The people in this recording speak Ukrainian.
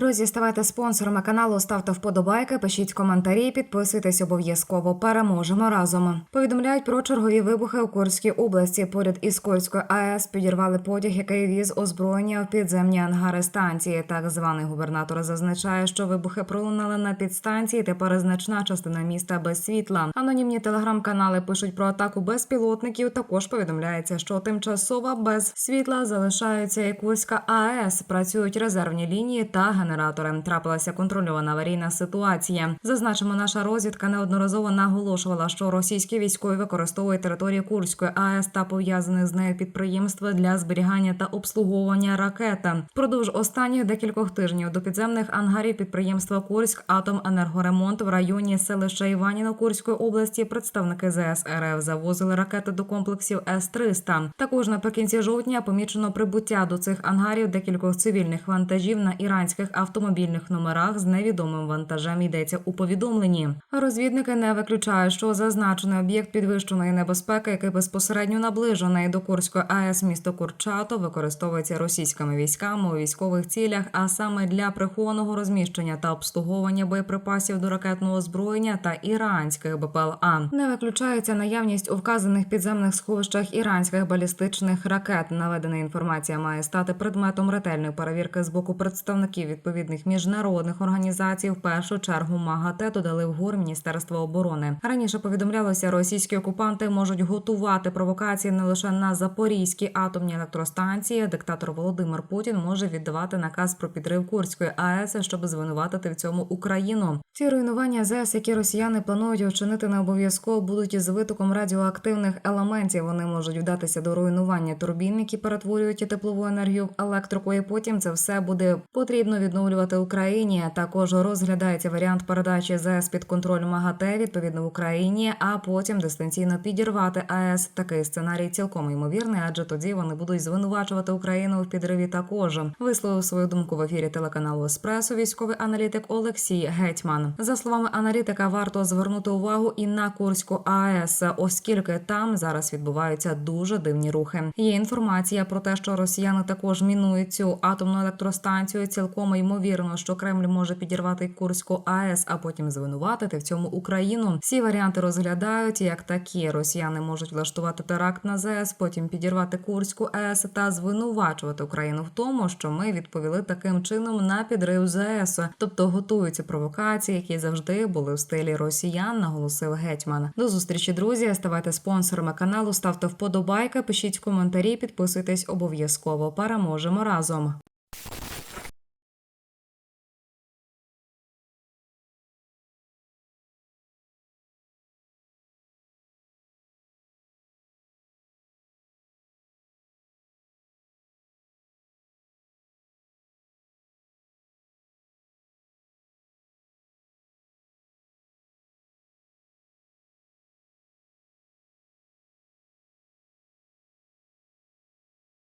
Друзі, ставайте спонсорами каналу, ставте вподобайки, пишіть коментарі, підписуйтесь обов'язково. Переможемо разом. Повідомляють про чергові вибухи у Курській області. Поряд із Кольською АЕС підірвали потяг, який віз озброєння в підземні ангари станції. Так званий губернатор зазначає, що вибухи пролунали на підстанції. Тепер значна частина міста без світла. Анонімні телеграм-канали пишуть про атаку безпілотників. Також повідомляється, що тимчасово без світла залишаються і Курська АЕС. Працюють резервні лінії та генератори. Трапилася контрольована аварійна ситуація. Зазначимо, наша розвідка неодноразово наголошувала, що російські військові використовують територію Курської АЕС та пов'язаних з нею підприємства для зберігання та обслуговування ракета. Впродовж останніх декількох тижнів до підземних ангарів підприємства Курськ Атоменергоремонт в районі селища Іваніно Курської області представники ЗС РФ завозили ракети до комплексів С-300. Також наприкінці жовтня помічено прибуття до цих ангарів декількох цивільних вантажів на іранських автомобільних номерах з невідомим вантажем йдеться у повідомленні. Розвідники не виключають, що зазначений об'єкт підвищеної небезпеки, який безпосередньо наближений до Курської АЕС місто Курчато, використовується російськими військами у військових цілях, а саме для прихованого розміщення та обслуговування боєприпасів до ракетного озброєння та іранських БПЛА. Не виключається наявність у вказаних підземних сховищах іранських балістичних ракет. Наведена інформація має стати предметом ретельної перевірки з боку представників відповідних міжнародних організацій. В першу чергу МАГАТЕ додали в ГУР Міністерства оборони. Раніше повідомлялося, російські окупанти можуть готувати провокації не лише на запорізькій атомній електростанції. Диктатор Володимир Путін може віддавати наказ про підрив Курської АЕС, щоб звинуватити в цьому Україну. Ці руйнування ЗЕС, які росіяни планують вчинити, не обов'язково будуть із витоком радіоактивних елементів. Вони можуть вдатися до руйнування турбін, які перетворюють теплову енергію в електрику. І потім це все буде потрібно відновлювати Україні. Також розглядається варіант передачі ЗЕС під контроль МАГАТЕ відповідно Україні, а потім дистанційно підірвати АЕС. Такий сценарій цілком ймовірний, адже тоді вони будуть звинувачувати Україну в підриві. Також висловив свою думку в ефірі телеканалу Еспресо військовий аналітик Олексій Гетьман. За словами аналітика, варто звернути увагу і на Курську АЕС, оскільки там зараз відбуваються дуже дивні рухи. Є інформація про те, що росіяни також мінують цю атомну електростанцію. Цілком ймовірно, що Кремль може підірвати Курську АЕС, а потім звинуватити в цьому Україну. Всі варіанти розглядають як такі. Росіяни можуть влаштувати теракт на ЗС, потім підірвати Курську АЕС та звинувачувати Україну в тому, що ми відповіли таким чином на підрив ЗС, тобто готуються провокації, які завжди були в стилі росіян, наголосив гетьман. До зустрічі, друзі. Ставайте спонсорами каналу, ставте вподобайки, пишіть коментарі, підписуйтесь обов'язково. Переможемо разом.